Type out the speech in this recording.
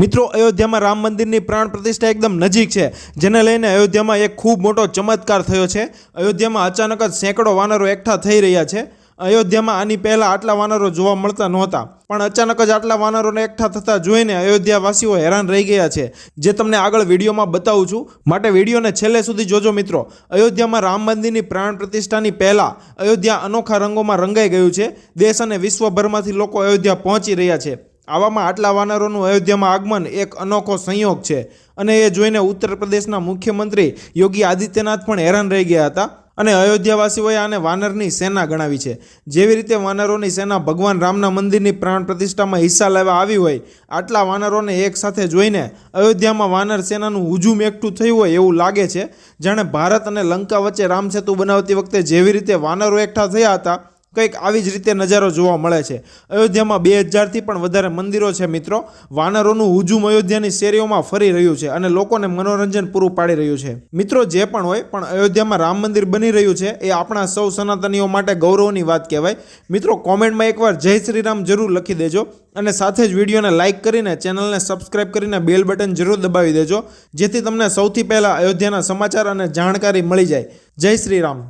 મિત્રો, અયોધ્યામાં રામ મંદિરની પ્રાણ પ્રતિષ્ઠા એકદમ નજીક છે, જેને લઈને અયોધ્યામાં એક ખૂબ મોટો ચમત્કાર થયો છે. અયોધ્યામાં અચાનક જ સેંકડો વાનરો એકઠા થઈ રહ્યા છે. અયોધ્યામાં આની પહેલાં આટલા વાનરો જોવા મળતા નહોતા, પણ અચાનક જ આટલા વાનરોને એકઠા થતા જોઈને અયોધ્યાવાસીઓ હેરાન રહી ગયા છે. જે તમને આગળ વિડીયોમાં બતાવું છું, માટે વિડીયોને છેલ્લે સુધી જોજો મિત્રો. અયોધ્યામાં રામ મંદિરની પ્રાણ પ્રતિષ્ઠાની પહેલાં અયોધ્યા અનોખા રંગોમાં રંગાઈ ગયું છે. દેશ અને વિશ્વભરમાંથી લોકો અયોધ્યા પહોંચી રહ્યા છે. આવામાં આટલા વાનરોનું અયોધ્યામાં આગમન એક અનોખો સંયોગ છે. અને એ જોઈને ઉત્તર પ્રદેશના મુખ્યમંત્રી યોગી આદિત્યનાથ પણ હેરાન રહી ગયા હતા અને અયોધ્યાવાસીઓએ આને વાનરની સેના ગણાવી છે. જેવી રીતે વાનરોની સેના ભગવાન રામના મંદિરની પ્રાણ પ્રતિષ્ઠામાં હિસ્સા લેવા આવી હોય, આટલા વાનરોને એક સાથે જોઈને અયોધ્યામાં વાનર સેનાનું હુજુમ એકઠું થયું હોય એવું લાગે છે. જાણે ભારત અને લંકા વચ્ચે રામસેતુ બનાવતી વખતે જેવી રીતે વાનરો એકઠા થયા હતા કંઈક આવી જ રીતે નજારો જોવા મળે છે. અયોધ્યામાં બે હજારથી પણ વધારે મંદિરો છે મિત્રો. વાનરોનું હુજુમ અયોધ્યાની શેરીઓમાં ફરી રહ્યું છે અને લોકોને મનોરંજન પૂરું પાડી રહ્યું છે. મિત્રો જે પણ હોય, પણ અયોધ્યામાં રામ મંદિર બની રહ્યું છે એ આપણા સૌ સનાતનીઓ માટે ગૌરવની વાત કહેવાય. મિત્રો કોમેન્ટમાં એકવાર જય શ્રી રામ જરૂર લખી દેજો અને સાથે જ વિડીયોને લાઇક કરીને ચેનલને સબસ્ક્રાઇબ કરીને બેલ બટન જરૂર દબાવી દેજો, જેથી તમને સૌથી પહેલાં અયોધ્યાના સમાચાર અને જાણકારી મળી જાય. જય શ્રી રામ